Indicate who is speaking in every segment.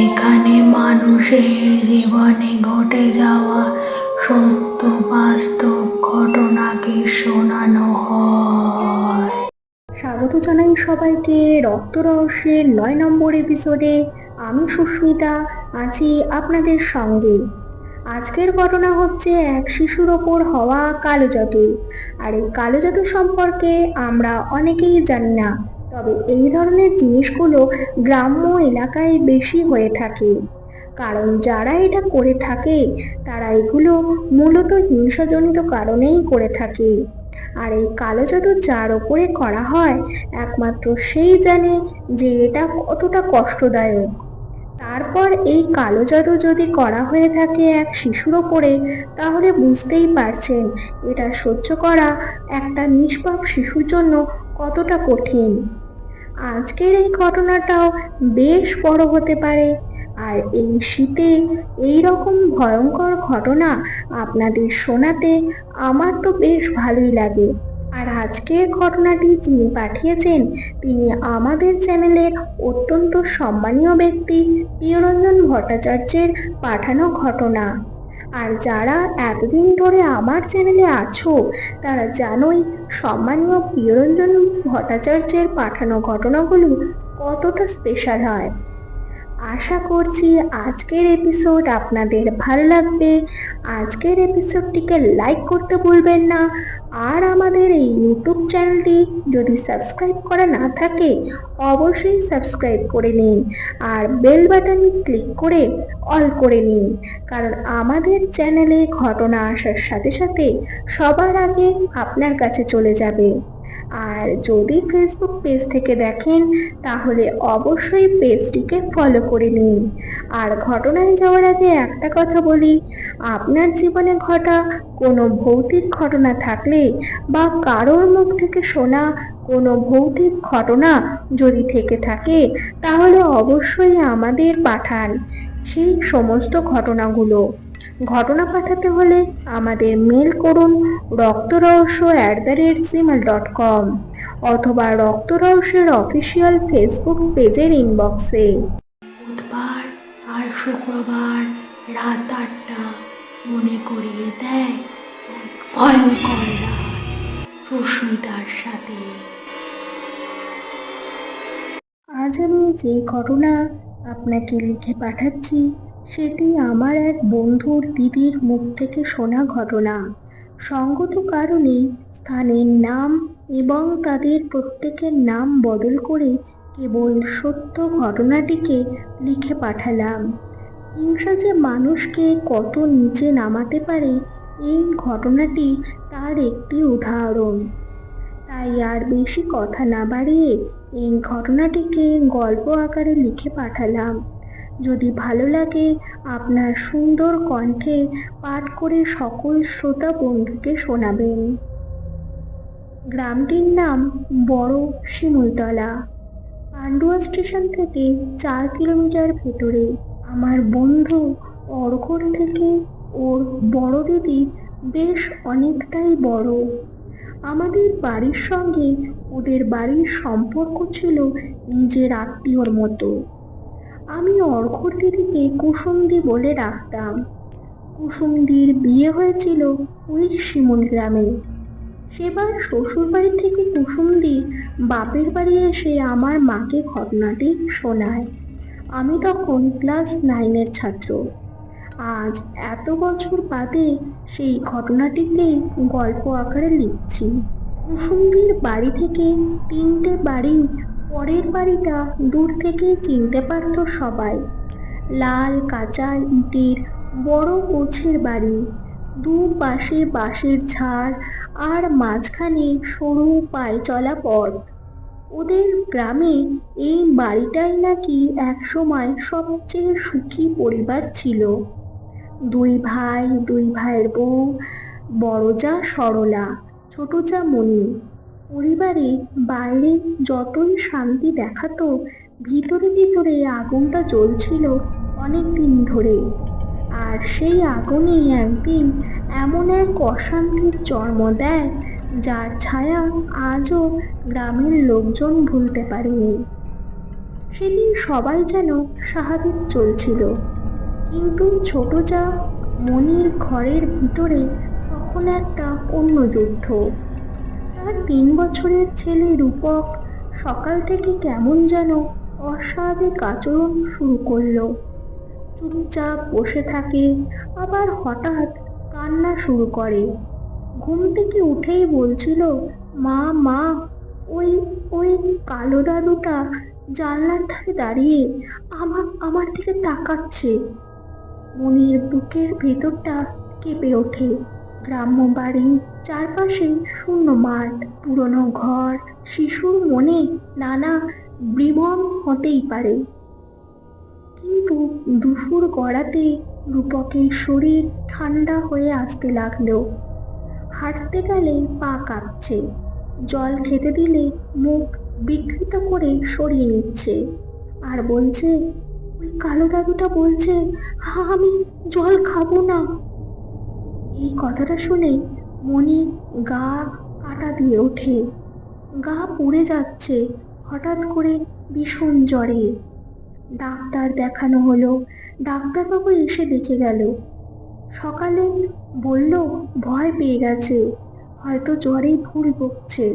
Speaker 1: এখানে মানুষের জীবনে ঘটে যাওয়া সত্য, বাস্তব ঘটনাকে শোনানো হয়।
Speaker 2: স্বাগত জানাই সবাইকে রক্ত রহস্যের নয় নম্বর এপিসোডে আমি সুস্মিতা, আছি আপনাদের সঙ্গে। আজকের ঘটনা হচ্ছে এক শিশুর ওপর হওয়া কালো জাদু। আর এই কালো জাদু সম্পর্কে আমরা অনেকেই জানি না। তবে এই ধরনের জিনিসগুলো গ্রাম্য এলাকায় বেশি হয়ে থাকে। কারণ যারা এটা করে থাকে, তারা এগুলো মূলত হিংসাজনিত কারণেই করে থাকে। আর এই কালো জাদু যার ওপরে করা হয়, একমাত্র সেই জানে যে এটা কতটা কষ্টদায়ক। তারপর এই কালো জাদু যদি করা হয়ে থাকে এক শিশুর ওপরে, তাহলে বুঝতেই পারছেন এটা সহ্য করা একটা নিষ্পাপ শিশুর জন্য কতটা কঠিন। আজকের এই ঘটনাটাও বেশ বড় হতে পারে। আর এই শীতে এই রকম ভয়ঙ্কর ঘটনা আপনাদের শোনাতে আমার তো বেশ ভালোই লাগে। আর আজকের ঘটনাটি যিনি পাঠিয়েছেন, তিনি আমাদের চ্যানেলের অত্যন্ত সম্মানীয় ব্যক্তি, প্রিয়রঞ্জন ভট্টাচার্যের পাঠানো ঘটনা। আর যারা এতদিন ধরে আমার চ্যানেলে আছো, তারা জানোই সম্মানীয় প্রিয়রঞ্জন ভট্টাচার্যের পাঠানো ঘটনাগুলো কতটা স্পেশাল হয়। আশা করছি আজকের এপিসোড আপনাদের ভালো লাগবে। আজকের এপিসোডটিকে লাইক করতে ভুলবেন না। আর আমাদের এই ইউটিউব চ্যানেলটি যদি সাবস্ক্রাইব করা না থাকে, অবশ্যই সাবস্ক্রাইব করে নিন। আর বেল বাটনে ক্লিক করে অল করে নিন। কারণ আমাদের চ্যানেলে ঘটনা আসার সাথে সাথে সবার আগে আপনার কাছে চলে যাবে। আর যদি ফেসবুক পেজ থেকে দেখেন, তাহলে অবশ্যই পেজটিকে ফলো করে নিন। আর ঘটনায় যাওয়ার আগে একটা কথা বলি, আপনার জীবনে ঘটা কোনো ভৌতিক ঘটনা থাকলে বা কারোর মুখ থেকে শোনা কোনো ভৌতিক ঘটনা যদি থেকে থাকে, তাহলে অবশ্যই আমাদের পাঠান। সেই সমস্ত ঘটনাগুলো। ঘটনা পাঠাতে হলে আমাদের মেল করুন Raktarahasya at the rate Gmail dot com অথবা রক্তরহস্যের অফিসিয়াল ফেসবুক পেজের ইনবক্সে
Speaker 1: বুধবার আর শুক্রবার রাত আটটা মনে করিয়ে দেয় এক ভয়ঙ্কর রাত সুস্মিতার সাথে।
Speaker 2: আজ আমি যে ঘটনা আপনাকে লিখে পাঠাচ্ছি সেটি আমার এক বন্ধুর দিদির মুখ থেকে শোনা ঘটনা। সঙ্গত কারণে স্থানের নাম এবং তাদের প্রত্যেকের নাম বদল করে কেবল সত্য ঘটনাটিকে লিখে পাঠালাম। হিংসা যে মানুষকে কত নিচে নামাতে পারে, এই ঘটনাটি তার একটি উদাহরণ। তাই আর বেশি কথা না বাড়িয়ে এই ঘটনাটিকে গল্প আকারে লিখে পাঠালাম। যদি ভালো লাগে, আপনার সুন্দর কণ্ঠে পাঠ করে সকল শ্রোতা বন্ধুকে শোনাবেন। গ্রামটির নাম বড় শিমুলতলা। পান্ডুয়া স্টেশন থেকে চার কিলোমিটার ভেতরে আমার বন্ধু অর্ঘর থেকে ওর বড় দিদি বেশ অনেকটাই বড়। আমাদের বাড়ির সঙ্গে ওদের বাড়ির সম্পর্ক ছিল নিজের আত্মীয়র মতো। আমি অর্ঘর দিদিকে কুসুমদি বলে ডাকতাম। কুসুমদির বিয়ে হয়েছিল ওই শিমুল গ্রামে। সেবার শ্বশুর বাড়ি থেকে কুসুমদি বাপের বাড়ি এসে আমার মাকে ঘটনাটি শোনায়। আমি তখন ক্লাস নাইনের ছাত্র। আজ এত বছর বাদে সেই ঘটনাটিকেই গল্প আকারে লিখছি। কুসুমদির বাড়ি থেকে তিনটে বাড়ি পরের বাড়িটা দূর থেকে চিনতে পারত সবাই। লাল কাঁচা ইটের বড় গোছের বাড়ি দু পাশে বাঁশের ঝাড় আর মাঝখানে সরু পায়ে চলা পথ। ওদের গ্রামে এই বাড়িটাই নাকি একসময় সবচেয়ে সুখী পরিবার ছিল। দুই ভাই, দুই ভাইয়ের বউ বড় যা সরলা ছোট যা মণি। পরিবারে বাইরে যতই শান্তি দেখাতো, ভিতরে ভিতরে আগুনটা জ্বলছিল অনেক দিন ধরে। আর সেই আগুনে একদিন এমন এক অশান্তির জন্ম দেয়, যার ছায়া আজও গ্রামের লোকজন ভুলতে পারেনি। সেদিন সবাই যেন স্বাভাবিক চলছিল। কিন্তু ছোট যা মনির ঘরের ভিতরে তখন একটা অন্য যুদ্ধ। তার তিন বছরের ছেলে রূপক সকাল থেকে কেমন যেন অস্বাভাবিক আচরণ শুরু করল। চুপচাপ বসে থাকে, আবার হঠাৎ কান্না শুরু করে। ঘুম থেকে উঠেই বলছিল, মা মা, ওই ওই কালো দাদুটা জানলার ধারে দাঁড়িয়ে আমার আমার দিকে তাকাচ্ছে। মনির বুকের ভেতরটা কেঁপে ওঠে। গ্রাম্য বাড়ি চারপাশে শূন্য মাঠ পুরনো ঘর শিশুর মনে নানা বিভ্রম হতেই পারে। কিন্তু দুপুর গড়াতে রূপকের শরীর ঠান্ডা হয়ে আসতে লাগল। হাঁটতে গেলে পা কাঁপছে। জল খেতে দিলে মুখ বিকৃত করে সরিয়ে নিচ্ছে আর বলছে ওই কালো দাদুটা বলছে "হা, আমি জল খাব না। এই কথাটা শুনে মনি গা কাটা দিয়ে ওঠে। গা পুড়ে যাচ্ছে হঠাৎ করে ভীষণ জ্বরে। ডাক্তার দেখানো হলো। ডাক্তারবাবু এসে দেখে গেল। সকালে বলল, ভয় পেয়ে গেছে। হয়তো জ্বরেই ভুল বকছে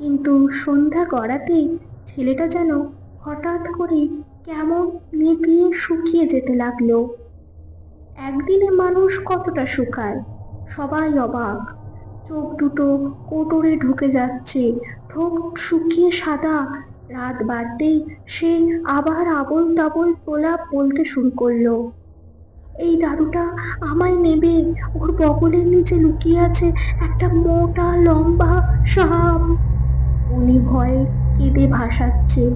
Speaker 2: কিন্তু সন্ধ্যা গড়াতেই ছেলেটা যেন হঠাৎ করে কেমন নেতিয়ে শুকিয়ে যেতে লাগল। একদিনে মানুষ কতটা শুকায়? সবাই অবাক। চোখ দুটো কোটরে ঢুকে যাচ্ছে। ঠোক শুকিয়ে সাদা। রাত বাড়তেই সে আবার আবল তাবল প্রলাপ বলতে শুরু করল। এই দাদুটা আমায় নেবে। ওর বগলের নিচে লুকিয়ে আছে একটা মোটা, লম্বা সাপ। উনি ভয়ে কেঁদে ভাসাচ্ছে।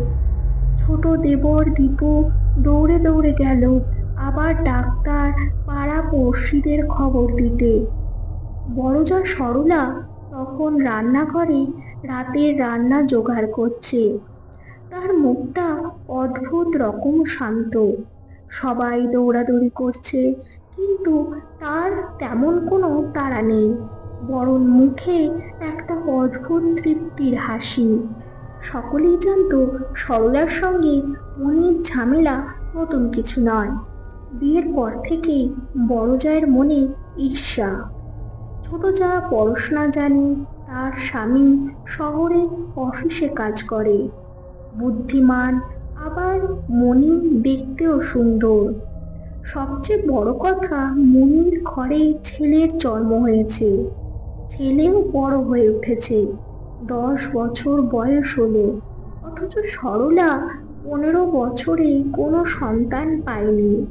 Speaker 2: ছোট দেবর দীপু দৌড়ে দৌড়ে গেল। আবার ডাক্তার পাড়া পড়শিদের খবর দিতে। বড়জা সরলা তখন রান্নাঘরে রাতের রান্না জোগাড় করছে। তার মুখটা অদ্ভুত রকম শান্ত। সবাই দৌড়াদৌড়ি করছে, কিন্তু তার তেমন কোনো তাড়া নেই। বরং মুখে একটা অদ্ভুত তৃপ্তির হাসি। সকলেই জানতো সরলার সঙ্গে মনির ঝামেলা নতুন কিছু নয়। বিয়ের পর থেকেই বড় জায়ের মনে ঈর্ষা। ছোট যা পড়াশোনা জানে, তার স্বামী শহরে অফিসে কাজ করে। বুদ্ধিমান, আবার মনি দেখতেও সুন্দর। সবচেয়ে বড় কথা মনির ঘরে ছেলের জন্ম হয়েছে। ছেলেও বড় হয়ে উঠেছে। দশ বছর বয়স হলো, অথচ সরলা পনেরো বছরে কোনো সন্তান পায়নি।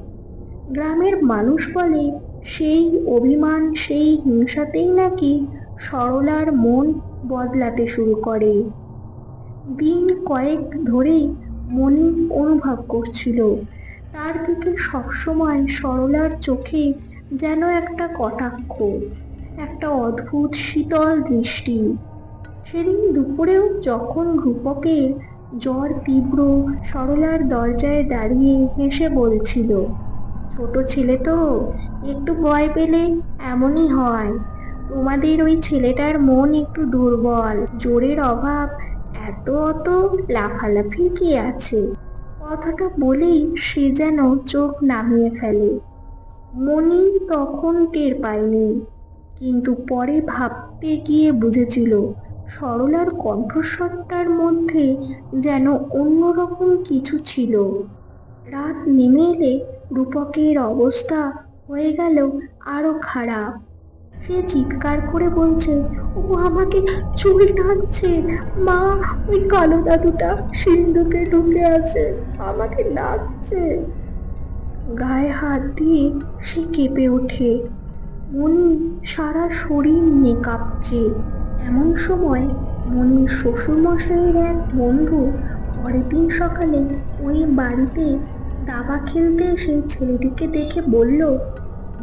Speaker 2: গ্রামের মানুষ বলে, সেই অভিমান, সেই হিংসাতেই নাকি সরলার মন বদলাতে শুরু করে। দিন কয়েক ধরেই মনি অনুভব করছিল, তার দিকে সবসময় সরলার চোখে যেন একটা কটাক্ষ, একটা অদ্ভুত শীতল দৃষ্টি। সেদিন দুপুরেও যখন রূপকের জ্বর তীব্র, সরলার দরজায় দাঁড়িয়ে হেসে বলছিল ছোট ছেলে তো, একটু ভয় পেলে এমনই হয়। তোমাদের ওই ছেলেটার মন একটু দুর্বল, জোরের অভাব, এত অত লাফালাফি কি আছে? কথাটা বলেই সে যেন চোখ নামিয়ে ফেলে। মনি তখন টের পায়নি, কিন্তু পরে ভাবতে গিয়ে বুঝেছিল, সরলার কণ্ঠস্বরটার মধ্যে যেন অন্যরকম কিছু ছিল। রাত নেমে এলে রূপকের অবস্থা হয়ে গেল আরও খারাপ। সে চিৎকার করে বলছে, ও আমাকে চুল টানছে। মা, ওই কালো দাদুটা সিন্ধুকে ঢুকে আছে। আমাকে লাগছে। গায়ে হাত দিয়ে সে কেঁপে ওঠে। মনি সারা শরীর নিয়ে কাঁপছে। এমন সময় মনির শ্বশুরমশাইয়ের এক বন্ধু পরের দিন সকালে ওই বাড়িতে দাবা খেলতে এসে ছেলেটিকে দেখে বলল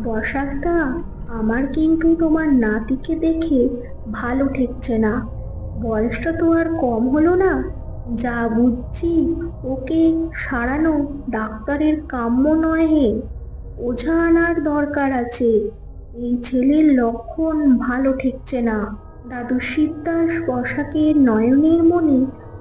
Speaker 2: বসাকদা আমার কিন্তু তোমার নাতিকে দেখে ভালো ঠেকছে না। বয়সটা তো আর কম হলো না। যা বুঝছি, ওকে সারানো ডাক্তারের কাম্য নয় হে। ওঝা আনার দরকার আছে। এই ছেলের লক্ষণ ভালো ঠেকছে না। দাদু শিবদাস বসাকের নয়নের মনে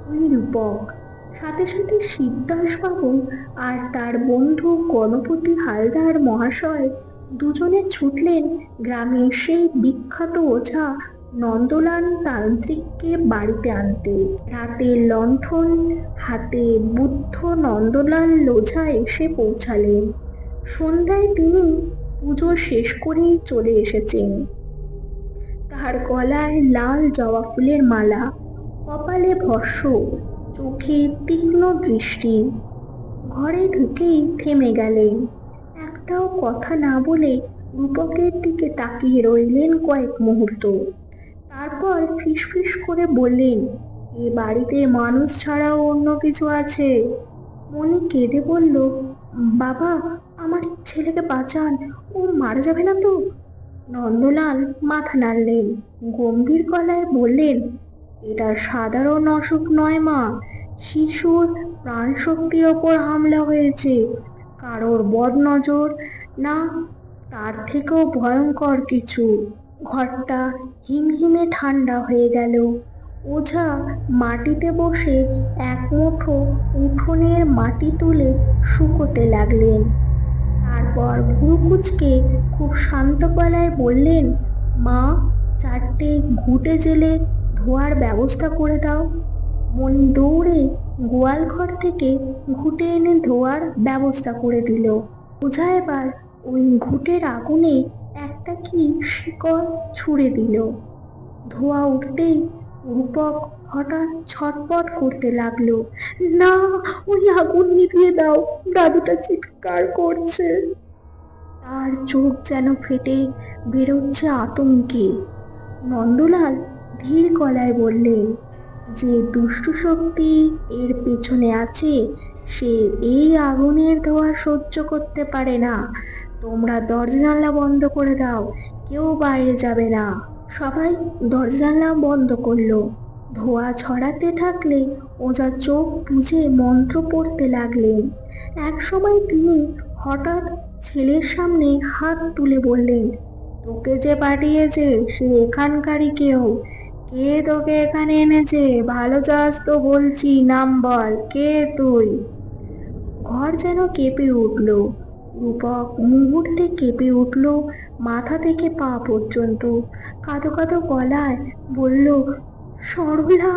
Speaker 2: ওই রূপক সাথে সাথে শিবদাসবাবু আর তার বন্ধু গণপতি হালদার মহাশয় দুজনে ছুটলেন গ্রামের সেই বিখ্যাত ওঝা নন্দলাল তান্ত্রিককে বাড়িতে আনতে। রাতে লণ্ঠন, হাতে বুদ্ধ নন্দলাল লোঝা এসে পৌঁছালেন। সন্ধ্যায় তিনি পুজো শেষ করেই চলে এসেছেন। তার গলায় লাল জবা ফুলের মালা, কপালে ভস্য চোখে তীক্ষ্ণ দৃষ্টি। ঘরে ঢুকেই থেমে গেলেন। একটাও কথা না বলে রূপকের দিকে তাকিয়ে রইলেন কয়েক মুহূর্ত। তারপর ফিসফিস করে বললেন, এ বাড়িতে মানুষ ছাড়াও অন্য কিছু আছে? মনি কেঁদে বলল, বাবা, আমার ছেলেকে বাঁচান, ও মারা যাবে না তো? নন্দলাল মাথা নাড়লেন, গম্ভীর গলায় বললেন এটা সাধারণ অসুখ নয় মা। শিশুর প্রাণশক্তির ওপর হামলা হয়েছে। কারোর বদনজর না, তার থেকেও ভয়ঙ্কর কিছু। ঘরটা হিমহিমে ঠান্ডা হয়ে গেল। ওঝা মাটিতে বসে এক মুঠো উঠোনের মাটি তুলে শুকোতে লাগলেন। তারপর ভুরু কুচকে খুব শান্ত গলায় বললেন, মা, চারটে ঘুটে জেলে ধোয়ার ব্যবস্থা করে দাও। মনি দৌড়ে গোয়াল ঘর থেকে ঘুটে এনে ধোয়ার ব্যবস্থা করে দিল। ওঝা এবার ওই ঘুটের আগুনে একটা কি শিকড় ছুঁড়ে দিল। ধোয়া উঠতেই রূপক হঠাৎ ছটপট করতে লাগল। না, ওই আগুন নিভিয়ে দাও, দাদুটা চিৎকার করছে। তার চোখ যেন ফেটে বেরোচ্ছে আতঙ্কে। নন্দলাল ধীর গলায় বললেন যে দুষ্টু শক্তি এর পেছনে আছে, সে এই আগুনের ধোঁয়া সহ্য করতে পারে না। তোমরা দরজা জানলা বন্ধ করে দাও, কেউ বাইরে যাবে না। সবাই দরজা জানলা বন্ধ করল। ধোঁয়া ছড়াতে থাকলে ওজা চোখ বুঝে মন্ত্র পড়তে লাগলেন। এক সময় তিনি হঠাৎ ছেলের সামনে হাত তুলে বললেন, তোকে যে পাঠিয়েছে সে এখানকারই কেউ। কে তোকে এখানে এনেছে? ভালো চাস তো বলছি, নাম বল, কে তুই? ঘর যেন কেঁপে উঠল। রূপক মুহূর্তে কেঁপে উঠল, মাথা থেকে পা পর্যন্ত। কাঁদো কাঁদো গলায় বলল সরলা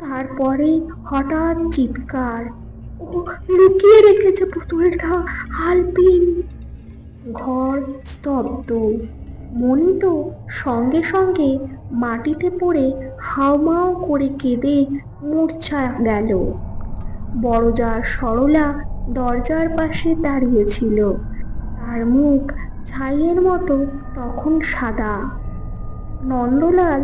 Speaker 2: তারপরে হঠাৎ চিৎকার, ও লুকিয়ে রেখেছে পুতুলটা আলপিন ঘর স্তব্ধ। মনি তো সঙ্গে সঙ্গে মাটিতে পড়ে হাউমাউ করে কেঁদে মূর্ছা গেল। বড়জা সরলা দরজার পাশে দাঁড়িয়েছিল। তার মুখ ছাইয়ের মতো তখন সাদা। নন্দলাল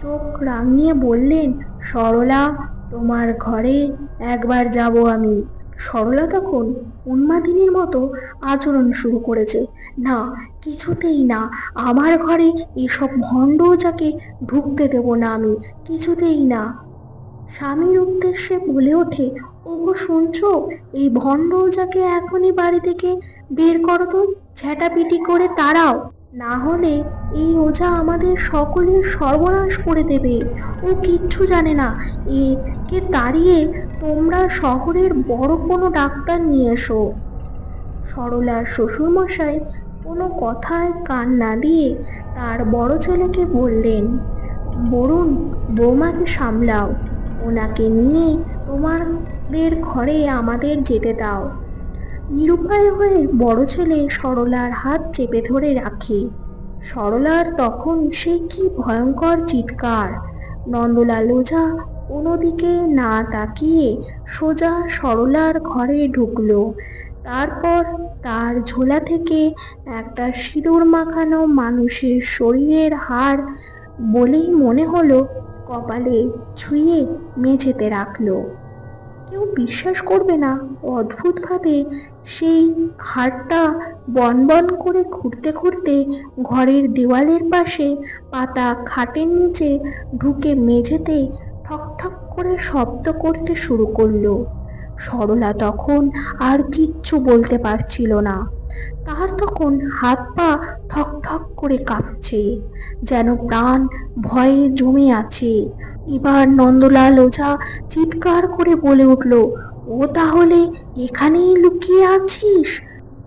Speaker 2: চোখ রাঙিয়ে বললেন, সরলা, তোমার ঘরে একবার যাব আমি। সরলা তখন উন্মাদিনীর মতো আচরণ শুরু করেছে। না, কিছুতেই না। আমার ঘরে এসব ভণ্ড যাকে ঢুকতে দেব না আমি, কিছুতেই না। স্বামীর উদ্দেশ্যে বলে ওঠে, ওগো, শুনছ? এই ভণ্ড যাকে এখনই বাড়ি থেকে বের করো তো ঝ্যাটাপিটি করে তাড়াও। না হলে এই ওঝা আমাদের সকলের সর্বনাশ করে দেবে। ও কিচ্ছু জানে না। একে তাড়িয়ে তোমরা শহরের বড় কোনো ডাক্তার নিয়ে এসো। সরলার শ্বশুরমশাই কোনো কথায় কান না দিয়ে তার বড় ছেলেকে বললেন, বরুণ, বৌমাকে সামলাও। ওনাকে নিয়ে তোমাদের ঘরে আমাদের যেতে দাও। নিরুপায় হয়ে বড় ছেলে সরলার হাত চেপে ধরে রাখে। সরলার তখন সে কি ভয়ঙ্কর চিৎকার। নন্দলাল ওঝা কোনোদিকে না তাকিয়ে সোজা সরলার ঘরে ঢুকলো। তারপর তার ঝোলা থেকে একটা সিঁদুর মাখানো মানুষের শরীরের হাড় বলেই মনে হলো কপালে ছুঁয়ে মেঝেতে রাখল। কেউ বিশ্বাস করবে না অদ্ভুতভাবে সেই হাড়টা বনবন করে ঘুরতে ঘুরতে ঘরের দেওয়ালের পাশে পাতা খাটের নিচে ঢুকে মেঝেতে ঠক ঠক করে শব্দ করতে শুরু করল। সরলা তখন আর কিচ্ছু বলতে পারছিল না। তার তখন হাত পা ঠক ঠক করে কাঁপছে, যেন প্রাণ ভয়ে জমে আছে। এবার নন্দলাল ওঝা চিৎকার করে বলে উঠল ও তাহলে এখানেই লুকিয়ে আছিস?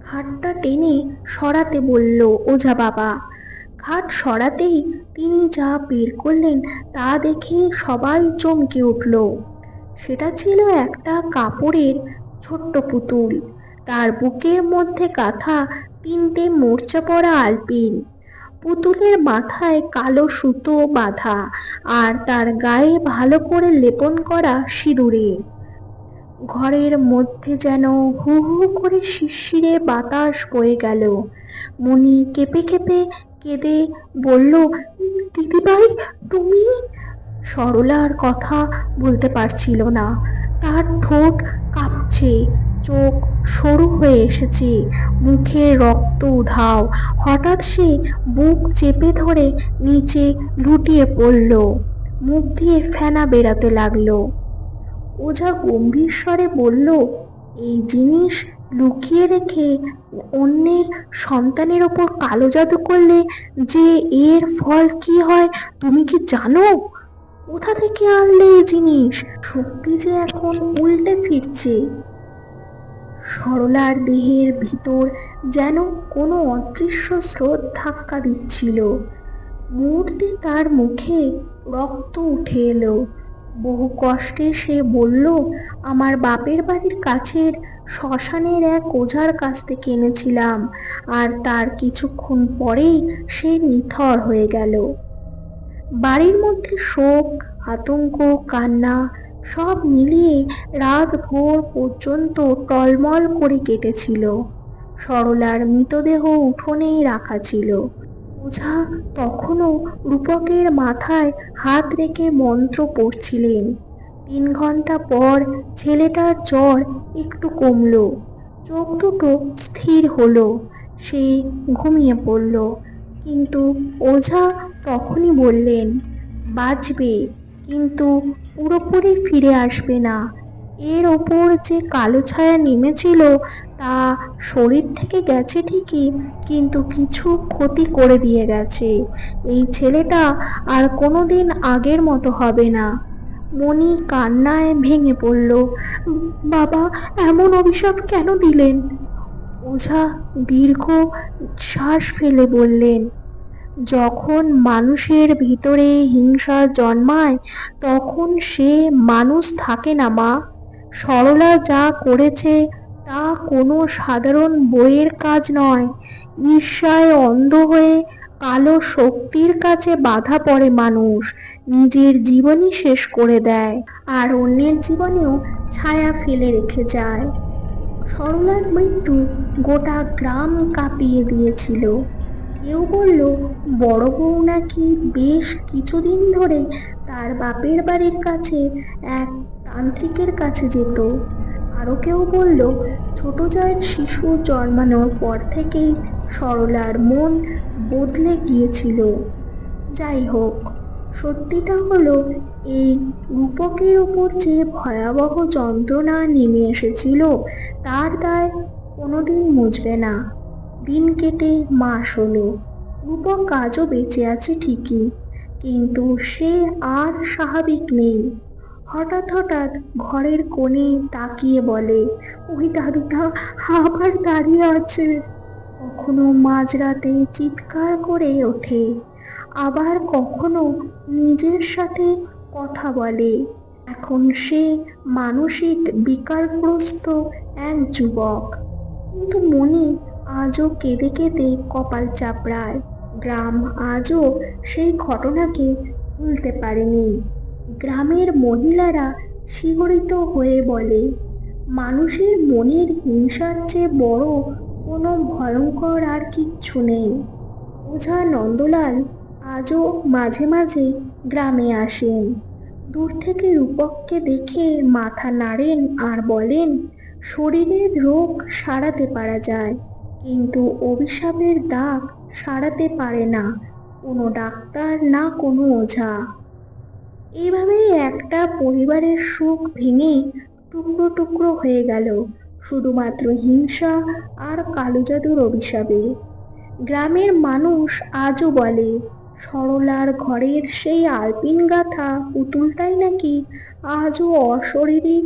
Speaker 2: খাটটা টেনে সরাতে বলল ওঝা বাবা। খাট সরাতেই তিনি যা বের করলেন তা দেখে সবাই চমকে উঠল। সেটা ছিল একটা কাপড়ের ছোট্ট পুতুল। তার বুকের মধ্যে কাঁথা, তিনটে মোর্চা পড়া আলপিন। পুতুলের মাথায় কালো সুতো বাঁধা আর তার গায়ে ভালো করে লেপন করা সিঁদুরে। ঘরের মধ্যে যেন হু হু করে শিরশিরে বাতাস বয়ে গেল। মনি কেঁপে কেঁপে কেঁদে বলল, দিদিভাই, তুমি? সরলার কথা বলতে পারছিল না। তার ঠোঁট কাঁপছে, চোখ সরু হয়ে এসেছে, মুখে রক্ত উধাও। হঠাৎ সে বুক চেপে ধরে নিচে লুটিয়ে পড়ল, মুখ দিয়ে ফেনা বেরাতে লাগল। ওঝা গম্ভীর স্বরে বলল, এই জিনিস লুকিয়ে রেখে অন্যের সন্তানের ওপর কালো জাদু করলে যে এর ফল কি হয়, তুমি কি জানো? কোথা থেকে আনলে এই জিনিস? শক্তি যে এখন উল্টে ফিরছে। সরলার দেহের ভিতর যেন কোনো অদৃশ্য স্রোত ধাক্কা দিচ্ছিল। মুহূর্তে তার মুখে রক্ত উঠে এলো। বহু কষ্টে সে বলল, আমার বাপের বাড়ির কাছের শ্মশানের এক ওঝার কাছ থেকে এনেছিলাম, আর তার কিছুক্ষণ পরেই সে নিথর হয়ে গেল। বাড়ির মধ্যে শোক, আতঙ্ক, কান্না সব মিলিয়ে রাত ভোর পর্যন্ত টলমল করে কেটেছিল। সরলার মৃতদেহ উঠোনেই রাখা ছিল। ওঝা তখনও রূপকের মাথায় হাত রেখে মন্ত্র পড়ছিলেন। তিন ঘণ্টা পর ছেলেটার জ্বর একটু কমল। চোখ দুটো স্থির হলো, সে ঘুমিয়ে পড়ল। কিন্তু ওঝা তখনই বললেন বাঁচবে কিন্তু পুরোপুরি ফিরে আসবে না। এর ওপর যে কালো ছায়া নেমেছিল, তা শরীর থেকে গেছে ঠিকই, কিন্তু কিছু ক্ষতি করে দিয়ে গেছে। এই ছেলেটা আর কোনোদিন আগের মতো হবে না। মণি কান্নায় ভেঙে পড়ল। বাবা, এমন অভিশাপ কেন দিলেন? ওঝা দীর্ঘ শ্বাস ফেলে বললেন, যখন মানুষের ভিতরে হিংসা জন্মায়, তখন সে মানুষ থাকে না মা। সরলা যা করেছে তা কোনো সাধারণ বইয়ের কাজ নয়। ঈর্ষায় অন্ধ হয়ে কালো শক্তির কাছে বাধা পড়ে মানুষ। নিজের জীবনই শেষ করে দেয় আর অন্যের জীবনেও ছায়া ফেলে রেখে যায়। সরলার মৃত্যু গোটা গ্রাম কাঁপিয়ে দিয়েছিল। কেউ বলল, বড় বউ নাকি বেশ কিছুদিন ধরে তার বাপের বাড়ির কাছে এক তান্ত্রিকের কাছে যেত আরও কেউ বলল, ছোট জয়ের শিশু জন্মানোর পর থেকেই সরলার মন বদলে গিয়েছিল। যাই হোক, সত্যিটা হলো, এই রূপকের উপর যে ভয়াবহ যন্ত্রণা নেমে এসেছিল, তার দায় কোনোদিন মুছবে না। দিন কেটে মাস হলো, রূপক আজও বেঁচে আছে ঠিকই, কিন্তু সে আর স্বাভাবিক নেই। হঠাৎ হঠাৎ ঘরের কোণে তাকিয়ে বলে, ওই দাদুটা আবার দাঁড়িয়ে আছে। কখনো মাঝরাতে চিৎকার করে ওঠে, আবার কখনো নিজের সাথে কথা বলে। এখন সে মানসিক বিকারগ্রস্ত এক যুবক। কিন্তু মনি আজও কেঁদে কেঁদে কপাল চাপড়ায়। গ্রাম আজও সেই ঘটনাকে ভুলতে পারেনি। গ্রামের মহিলারা শিহরিত হয়ে বলে, মানুষের মনের হিংসার চেয়ে বড় কোনো ভয়ঙ্কর আর কিচ্ছু নেই। ওঝা নন্দলাল আজও মাঝে মাঝে গ্রামে আসেন। দূর থেকে রূপককে দেখে মাথা নাড়েন আর বলেন, শরীরের রোগ সারাতে পারা যায়, কিন্তু অভিশাপের দাগ সারাতে পারে না। কোনো ডাক্তার না কোনো ওঝা। এইভাবেই একটা পরিবারের সুখ ভেঙে টুকরো টুকরো হয়ে গেল, শুধুমাত্র হিংসা আর কালো জাদুর অভিশাপে। গ্রামের মানুষ আজও বলে, সরলার ঘরের সেই আলপিন গাথা পুতুলটাই নাকি আজও অশরীরী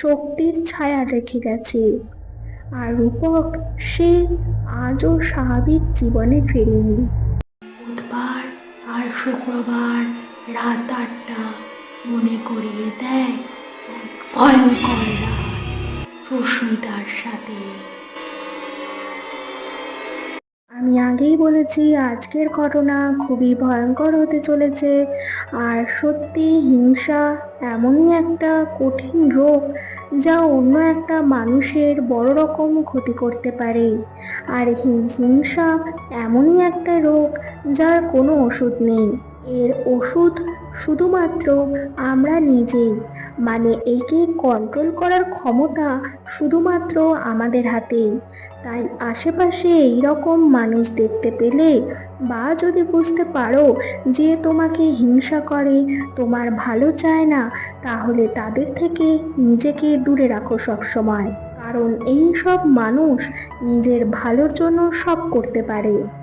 Speaker 2: শক্তির ছায়া রেখে গেছে। আর রূপক, সে আজও স্বাভাবিক জীবনে ফেরেনি।
Speaker 1: বুধবার আর শুক্রবার রাত আটটা মনে করিয়ে দেয় এক ভয়ঙ্কর রাত সুস্মিতার সাথে।
Speaker 2: আমি আগেই বলেছি, আজকের ঘটনা খুবই ভয়ঙ্কর হতে চলেছে। আর সত্যি হিংসা এমনই একটা কঠিন রোগ যা অন্য একটা মানুষের বড় রকম ক্ষতি করতে পারে। আর হিংসা এমনই একটা রোগ যার কোনো ওষুধ নেই। এর ওষুধ শুধুমাত্র আমরা নিজেই মানে একে কন্ট্রোল করার ক্ষমতা শুধুমাত্র আমাদের হাতেই। তাই আশেপাশে এই রকম মানুষ দেখতে পেলে বা যদি বুঝতে পারো যে তোমাকে হিংসা করে, তোমার ভালো চায় না, তাহলে তাদের থেকে নিজেকে দূরে রাখো সবসময়। কারণ এই সব মানুষ নিজের ভালোর জন্য সব করতে পারে।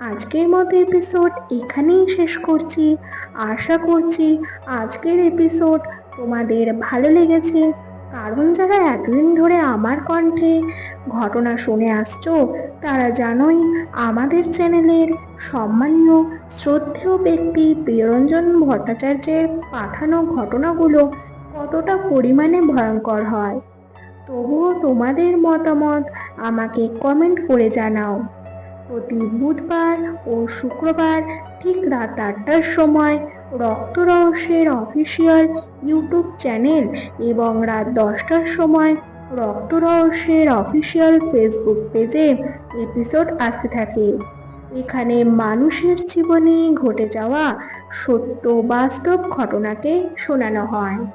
Speaker 2: আজকের মতো এপিসোড এখানেই শেষ করছি। আশা করছি আজকের এপিসোড তোমাদের ভালো লেগেছে। কারণ যারা এতদিন ধরে আমার কণ্ঠে ঘটনা শুনে আসছো, তারা জানোই আমাদের চ্যানেলের সম্মানীয়, শ্রদ্ধেয় ব্যক্তি প্রিয়রঞ্জন ভট্টাচার্যের পাঠানো ঘটনাগুলো কতটা পরিমাণে ভয়ঙ্কর হয়। তবুও তোমাদের মতামত আমাকে কমেন্ট করে জানাও। প্রতি বুধবার ও শুক্রবার ঠিক রাত আটটার সময় রক্ত রহস্যের অফিসিয়াল ইউটিউব চ্যানেল এবং রাত দশটার সময় রক্ত রহস্যের অফিসিয়াল ফেসবুক পেজে এপিসোড আসতে থাকে। এখানে মানুষের জীবনে ঘটে যাওয়া সত্য বাস্তব ঘটনাকে শোনানো হয়।